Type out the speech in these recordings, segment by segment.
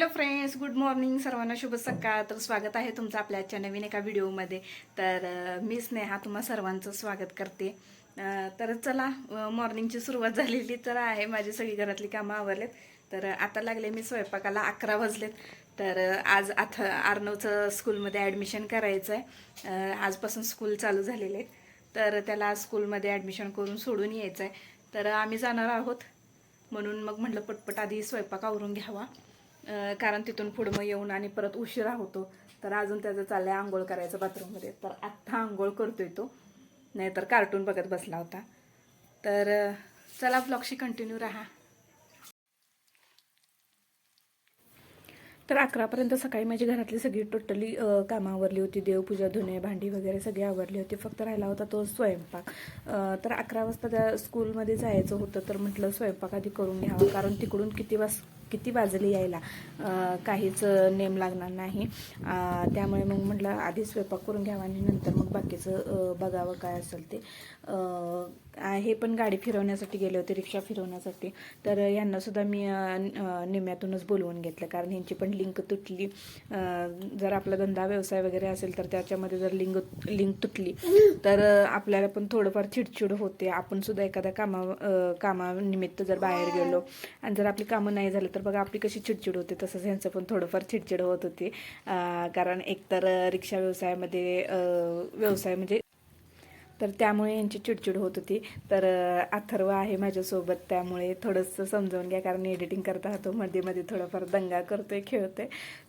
Hello friends good morning सर्वांना शुभ सकाळ. तर स्वागत आहे तुमचं आपल्या आजच्या नवीन एका व्हिडिओमध्ये. तर मी स्नेहा तुम्हा सर्वांचं स्वागत करते. तर चला मॉर्निंगची सुरुवात झालेली तर आहे. माझी सगळी घरातली कामं आवरलेत. तर आता लागले मी स्वयंपाकाला अकरा वाजलेत. तर आज आथ आर्नवचं स्कूलमध्ये ॲडमिशन करायचं आहे आजपासून स्कूल चालू झालेले. आहेत तर त्याला स्कूलमध्ये ॲडमिशन करून सोडून यायचं आहे तर आम्ही जाणार आहोत. म्हणून मग म्हटलं पटपट आधी स्वयंपाक आवरून घ्यावा. कारण तिथून पुढं मग येऊन आणि परत उशिरा होतो. तर अजून त्याचं चाललंय आंघोळ करायचं बाथरूममध्ये. तर आत्ता आंघोळ करतोय तो. नाहीतर कार्टून बघत बसला होता. तर चला ब्लॉगशी कंटिन्यू राहा. तर अकरापर्यंत सकाळी माझी घरातली सगळी टोटली कामं आवरली होती. देवपूजा धुणे भांडी वगैरे सगळी आवरली होती. फक्त राहिला होता तो स्वयंपाक. तर अकरा वाजता त्या स्कूलमध्ये जायचं होतं. तर म्हटलं स्वयंपाक आधी करून घ्यावा. कारण तिकडून किती वाज किती वाजले यायला? काहीच नेम लागणार नाही. त्यामुळे मग म्हटलं आधी स्वयंपाक करून घ्यावा आणि नंतर मग बाकीचं बघावं काय असेल ते. हे पण गाडी फिरवण्यासाठी गेले होते रिक्षा फिरवण्यासाठी. तर यांनासुद्धा मी निम्यातूनच बोलवून घेतलं. कारण ह्यांची पण लिंक तुटली. जर आपला धंदा व्यवसाय वगैरे असेल तर त्याच्यामध्ये जर लिंक लिंक तुटली तर आपल्याला पण थोडंफार चिडचिड होते. आपण सुद्धा एखाद्या कामा कामानिमित्त जर बाहेर गेलो आणि जर आपली कामं नाही झालं तर तर बघा आपली कशी चिडचिड होते तसंच ह्यांचं पण थोडंफार चिडचिड होत होती. कारण एकतर रिक्षा व्यवसायामध्ये व्यवसाय म्हणजे तर त्यामुळे यांची चिडचिड होत होती. तर अथर्व आहे माझ्यासोबत त्यामुळे थोडंसं समजावून घ्या कारण एडिटिंग करता तो मध्ये मध्ये थोडंफार दंगा करतोय खेळतोय.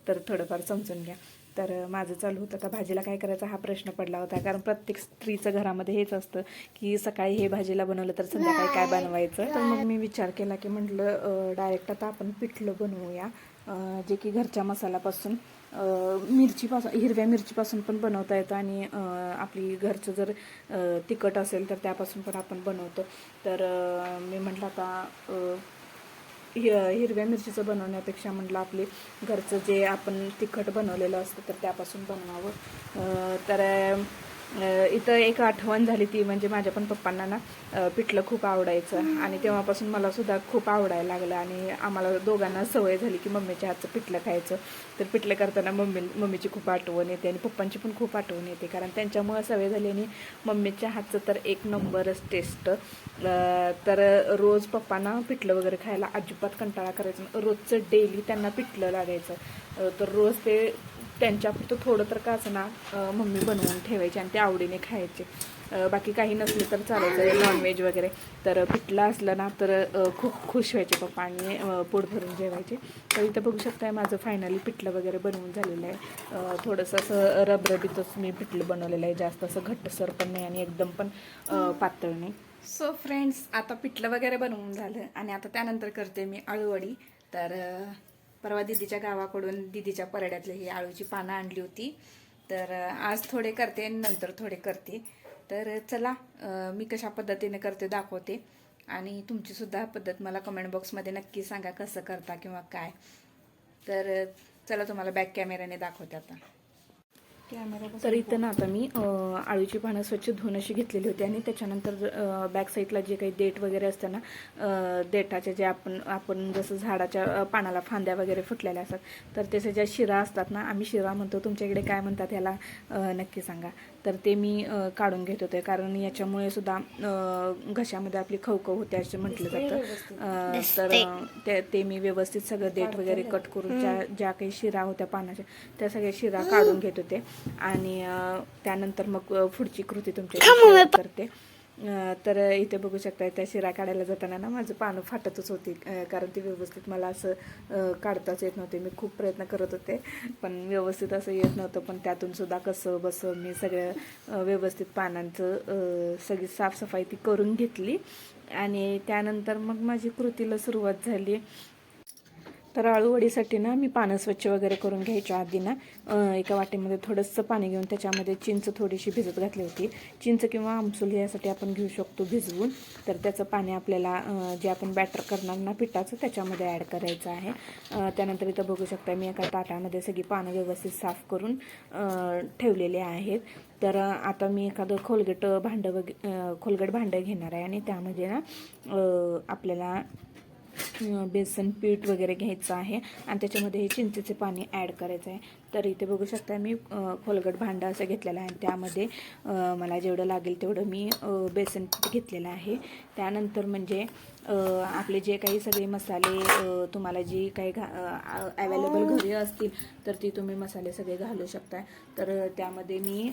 तर थोडंफार समजून घ्या. तर माझं चालू होतं. का भाजीला काय करायचा हा प्रश्न पडला होता. कारण प्रत्येक स्त्रीचं घरामध्ये हेच असतं की सकाळी हे भाजीला बनवलं तर संध्याकाळी काय बनवायचं? तर मग मी विचार केला की म्हटलं डायरेक्ट आता आपण पिठलं बनवूया. जे की घरच्या मसाल्यापासून मिरचीपासून हिरव्या मिरचीपासून पण बनवता येतं आणि आपली घरचं जर तिखट असेल तर त्यापासून पण आपण बनवतो. तर मी म्हटलं आता हिरव्या मिरचीचं बनवण्यापेक्षा म्हटलं आपले घरचं जे आपण तिखट बनवलेलं असतं तर त्यापासून बनवावं. तर इथं एक आठवण झाली ती म्हणजे माझ्या पण पप्पांना ना पिठलं खूप आवडायचं. आणि तेव्हापासून मला सुद्धा खूप आवडायला लागलं. आणि आम्हाला दोघांना सवय झाली की मम्मीच्या हातचं पिठलं खायचं. तर पिठलं करताना मम्मी मम्मीची खूप आठवण येते आणि पप्पांची पण खूप आठवण येते. कारण त्यांच्यामुळं सवय झाली आणि मम्मीच्या हातचं तर एक नंबरच टेस्ट. तर रोज पप्पांना पिठलं वगैरे खायला अजिबात कंटाळा करायचं रोजचं डेली त्यांना पिठलं लागायचं. तर रोज ते त्यांच्या फक्त थोडं तर काचना ना मम्मी बनवून ठेवायची आणि ते आवडीने खायचे. बाकी काही नसलं तर चालायचं नॉनव्हेज वगैरे. तर पिठलं असलं ना तर खूप खुश व्हायचे पप्पा आणि पोट भरून जेवायचे. तर इथं बघू शकताय माझं फायनली पिठलं वगैरे बनवून झालेलं आहे. थोडंसं असं रबरबीतच मी पिठलं बनवलेलं आहे. जास्त असं घट्टसर पण नाही आणि एकदम पण पातळ नाही. सो फ्रेंड्स आता पिठलं वगैरे बनवून झालं आणि आता त्यानंतर करते मी आळूवडी. तर परवा दिदीच्या गावाकडून दिदीच्या परड्यातली ही आळूची पानं आणली होती. तर आज थोडे करते नंतर थोडे करते. तर चला मी कशा पद्धतीने करते दाखवते. आणि तुमचीसुद्धा पद्धत मला कमेंट बॉक्समध्ये नक्की सांगा कसं करता किंवा काय. तर चला तुम्हाला बॅक कॅमेऱ्याने दाखवते आता. तर इथं ना आता मी आळूची पानं स्वच्छ धुवून अशी घेतलेली होती आणि त्याच्यानंतर बॅक साईडला जे काही देठ वगैरे असतं ना देठाच्या जे आपण आपण जसं झाडाच्या पानाला फांद्या वगैरे फुटलेल्या असतात तर त्याच्या ज्या शिरा असतात ना आम्ही शिरा म्हणतो तुमच्याकडे काय म्हणतात याला नक्की सांगा. तर ते मी काढून घेत होते. कारण याच्यामुळे सुद्धा घशामध्ये आपली खवखव होते असं म्हटलं जातं. तर ते ते मी व्यवस्थित सगळं देठ वगैरे कट करून ज्या ज्या काही शिरा होत्या पानाच्या त्या सगळ्या शिरा काढून घेत होते. आणि त्यानंतर मग पुढची कृती तुमच्या करते. तर इथे बघू शकता त्या शिरा काढायला जाताना ना माझं पानं फाटतच होती कारण ती व्यवस्थित मला असं काढताच येत नव्हते. मी खूप प्रयत्न करत होते पण व्यवस्थित असं येत नव्हतं. पण त्यातून सुद्धा कसं बसं मी सगळं व्यवस्थित पानांचं सगळी साफसफाई ती करून घेतली. आणि त्यानंतर मग माझी कृतीला सुरुवात झाली. तर आळूवडीसाठी ना मी पानं स्वच्छ वगैरे करून घ्यायच्या आधी ना. एका वाटीमध्ये थोडंसं पाणी घेऊन त्याच्यामध्ये चिंच थोडीशी भिजत घातली होती. चिंच किंवा आमसूल यासाठी आपण घेऊ शकतो भिजवून. तर त्याचं पाणी आपल्याला जे आपण बॅटर करणार ना पिठाचं त्याच्यामध्ये ॲड करायचं आहे. त्यानंतर इथं बघू शकता मी एका ताटामध्ये सगळी पानं व्यवस्थित साफ करून ठेवलेली ठेवलेले आहेत. तर आता मी एखादं खोलगट भांडं वग खोलगट भांडं घेणार आहे आणि त्यामध्ये ना आपल्याला बेसन पीठ वगैरे घ्यायचं आहे. आणि त्याच्यामध्ये हे चिंचेचे पाणी ॲड करायचं आहे. तर इथे बघू शकता मी खोलगट भांडं असं घेतलेलं आहे. आणि त्यामध्ये मला जेवढं लागेल तेवढं मी बेसन पीठ घेतलेलं आहे. त्यानंतर म्हणजे आपले जे काही सगळे मसाले तुम्हाला जी काही घा अवेलेबल घरी असतील तर ती तुम्ही मसाले सगळे घालू शकता तर त्यामध्ये मी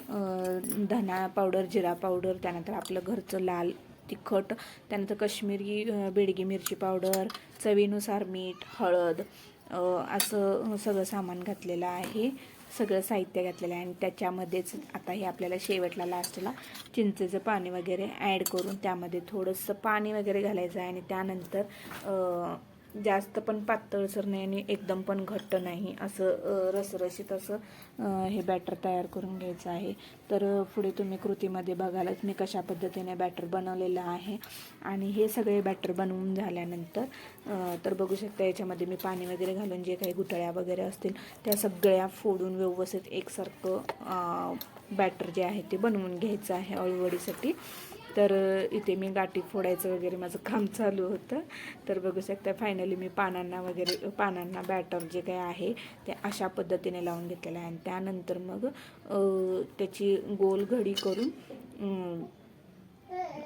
धना पावडर जिरा पावडर त्यानंतर आपलं घरचं लाल तिखट त्यानंतर कश्मीरी बेडगी मिरची पावडर चवीनुसार मीठ हळद असं सगळं सामान घातलेलं आहे. सगळं साहित्य घातलेलं आहे आणि त्याच्यामध्येच आता हे आपल्याला शेवटला लास्टला चिंचेचं पाणी वगैरे ॲड करून त्यामध्ये थोडंसं पाणी वगैरे घालायचं आहे आणि त्यानंतर जास्त पण पातळसर नाही आणि एकदम पण घट्ट नाही. असं रसरशीत असं हे बॅटर तयार करून घ्यायचं आहे. तर पुढे तुम्ही कृतीमध्ये बघालच मी कशा पद्धतीने बॅटर बनवलेलं आहे. आणि हे सगळे बॅटर बनवून झाल्यानंतर तर बघू शकता याच्यामध्ये मी पाणी वगैरे घालून जे काही गुटळ्या वगैरे असतील त्या सगळ्या फोडून व्यवस्थित एकसारखं बॅटर जे आहे ते बनवून घ्यायचं आहे अळूवडीसाठी. तर इथे मी गाठी फोडायचं वगैरे माझं काम चालू होतं. तर बघू शकता फायनली मी पानांना वगैरे पानांना बॅटर जे काही आहे ते अशा पद्धतीने लावून घेतलेलं आहे. आणि त्यानंतर मग त्याची गोल घडी करून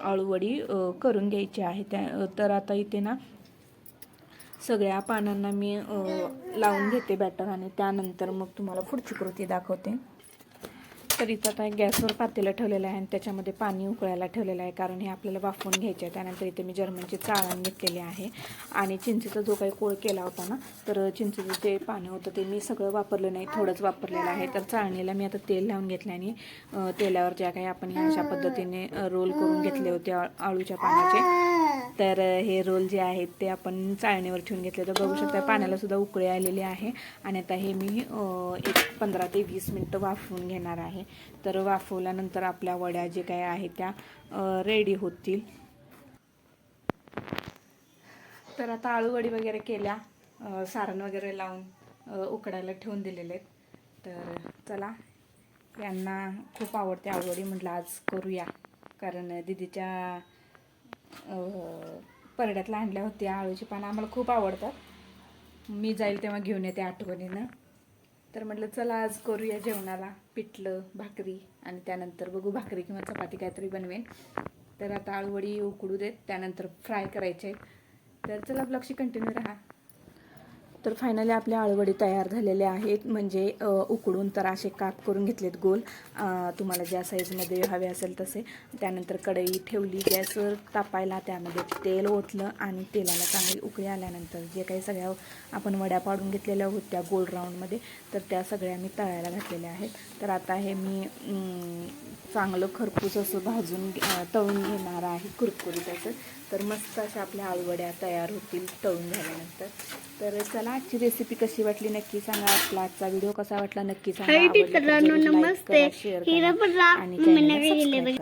अळूवडी करून घ्यायची आहे. त्या तर आता इथे ना सगळ्या पानांना मी लावून घेते बॅटर आणि त्यानंतर मग तुम्हाला पुढची कृती दाखवते. तर इथं आता गॅसवर पातेलं ठेवलेलं आहे आणि त्याच्यामध्ये पाणी उकळायला ठेवलेलं आहे. कारण हे आपल्याला वाफवून घ्यायचे आहे. त्यानंतर इथे मी जर्मनची चाळण घेतलेली आहे. आणि चिंचेचा जो काही कोळ केला होता ना तर चिंचेचं जे पाणी होतं ते मी सगळं वापरलं नाही. थोडंच वापरलेलं आहे. तर चाळणीला मी आता तेल लावून घेतलं आणि तेलावर ज्या काही आपण ह्या अशा पद्धतीने रोल करून घेतले होते आ- आळूच्या पाण्याचे तर हे रोल जे आहेत ते आपण चाळणीवर ठेवून घेतले. तर बघू शकता पाण्याला सुद्धा उकळी आलेली आहे. आणि आता हे मी एक पंधरा ते वीस मिनटं वाफवून घेणार आहे. तर वाफवल्यानंतर आपल्या वड्या जे काही आहेत त्या रेडी होतील. तर आता आळूवडी वगैरे केल्या. सारण वगैरे लावून उकडायला ठेवून दिलेले आहेत. तर चला. यांना खूप आवडते आळूवडी म्हटलं आज करूया. कारण दिदीच्या परड्यातला आणल्या होत्या आळूची पानं आम्हाला खूप आवडतात. मी जाईल तेव्हा घेऊन येते आठवणीनं. तर म्हटलं चला आज करूया जेवणाला पिठलं भाकरी आणि त्यानंतर बघू भाकरी किंवा चपाती काहीतरी बनवेन. तर आता आळूवडी उकडू देत त्यानंतर फ्राय करायचे. आहेत तर चला ब्लॉगशी कंटिन्यू राहा. तर फायनली आपल्या आळवडी तयार झालेल्या आहेत. म्हणजे उकडून तर असे काप करून घेतलेत गोल. तुम्हाला ज्या साईजमध्ये हवे असेल तसे. त्यानंतर कढई ठेवली. गॅसवर तापायला त्यामध्ये तेल ओतलं आणि तेलाला चांगली उकळी आल्यानंतर जे काही सगळ्या आपण वड्या पाडून घेतलेल्या होत्या गोल राऊंडमध्ये तर त्या सगळ्या मी तळायला घातलेल्या आहेत. तर आता हे मी चांगलं खरपूस असं भाजून घे- तळून घेणार आहे. कुरकुरीत असं. तर मस्त अशा आपल्या आळूवड्या तयार होतील तळून झाल्यानंतर तर चला आजची रेसिपी कशी वाटली नक्की सांगा आपला आजचा व्हिडिओ कसा वाटला नक्की सांगा आवडला तर नमस्ते. करा, करा आणि करा.